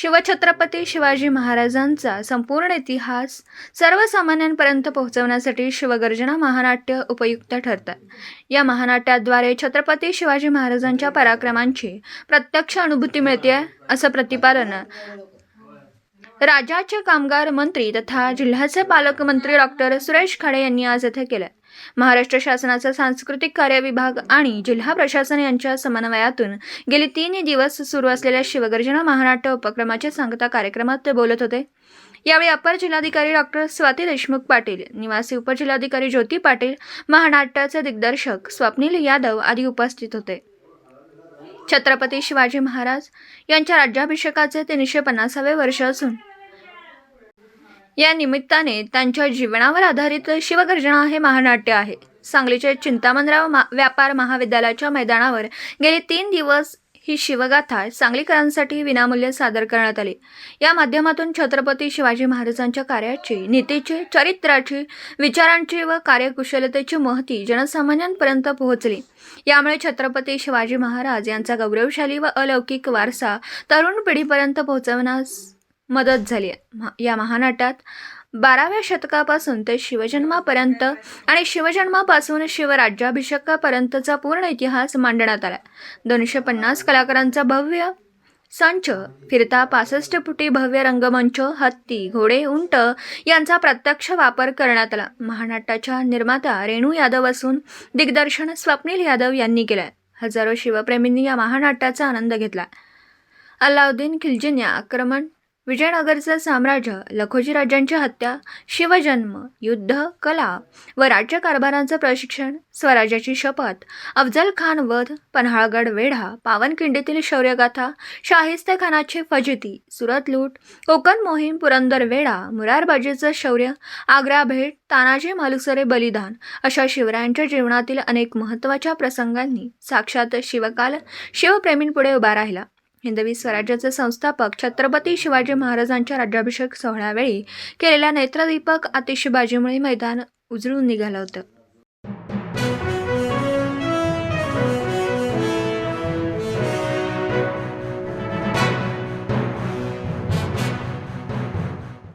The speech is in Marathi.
शिवछत्रपती शिवाजी महाराजांचा संपूर्ण इतिहास सर्वसामान्यांपर्यंत पोहोचवण्यासाठी शिवगर्जना महानाट्य उपयुक्त ठरतात. या महानाट्याद्वारे छत्रपती शिवाजी महाराजांच्या पराक्रमांची प्रत्यक्ष अनुभूती मिळते असं प्रतिपादन राज्याचे कामगार मंत्री तथा जिल्ह्याचे पालकमंत्री डॉक्टर सुरेश खाडे यांनी आज येथे केलं महाराष्ट्र शासनाचा सांस्कृतिक कार्य विभाग आणि जिल्हा प्रशासन यांच्या समन्वयातून गेले तीन दिवस सुरू असलेल्या शिवगर्जना महानाट्य उपक्रमाच्या सांगता कार्यक्रमात ते बोलत होते. यावेळी अपर जिल्हाधिकारी डॉक्टर स्वाती देशमुख पाटील निवासी उपजिल्हाधिकारी ज्योती पाटील महानाट्याचे दिग्दर्शक स्वप्नील यादव आदी उपस्थित होते. छत्रपती शिवाजी महाराज यांच्या राज्याभिषेकाचे तीनशे पन्नासावे वर्ष असून या निमित्ताने त्यांच्या जीवनावर आधारित शिवगर्जना हे महानाट्य आहे. सांगलीचे चिंतामणराव मा व्यापार महाविद्यालयाच्या मैदानावर गेले तीन दिवस ही शिवगाथा सांगलीकरांसाठी विनामूल्य सादर करण्यात आली. या माध्यमातून छत्रपती शिवाजी महाराजांच्या कार्याची नीतीची चरित्राची विचारांची व कार्यकुशलतेची महती जनसामान्यांपर्यंत पोहोचली. यामुळे छत्रपती शिवाजी महाराज यांचा गौरवशाली व अलौकिक वारसा तरुण पिढीपर्यंत पोहोचवण्यास मदत झाली आहे. महा- या महानाट्यात बाराव्या शतकापासून ते शिवजन्मापर्यंत आणि शिवजन्मापासून शिवराज्याभिषेकापर्यंतचा पूर्ण इतिहास मांडण्यात आला दोनशे पन्नास कलाकारांचा भव्य संच फिरता पासष्ट फुटी भव्य रंगमंच हत्ती घोडे उंट यांचा प्रत्यक्ष वापर करण्यात आला. महानाट्याच्या निर्माता रेणू यादव असून दिग्दर्शन स्वप्नील यादव यांनी केलं हजारो शिवप्रेमींनी या महानाट्याचा आनंद घेतला अल्लाउद्दीन खिल्जीने आक्रमण विजयनगरचं साम्राज्य लखोजी राजांची हत्या शिवजन्म युद्ध कला व राज्यकारभारांचं प्रशिक्षण स्वराज्याची शपथ अफजल खान वध पन्हाळगड वेढा पावनखिंडीतील शौर्यगाथा शाहिस्ते खानाची फजिती सुरत लूट कोकण मोहीम पुरंदर वेढा मुरारबाजीचं शौर्य आग्रा भेट तानाजी मालुसरे बलिदान अशा शिवरायांच्या जीवनातील अनेक महत्त्वाच्या प्रसंगांनी साक्षात शिवकाल शिवप्रेमींपुढे उभा राहिला. हिंदवी स्वराज्याचे संस्थापक छत्रपती शिवाजी महाराजांच्या राज्याभिषेक सोहळ्यावेळी केलेल्या नेत्रदीपक आतिषबाजीमुळे मैदान उजळून निघालं होतं.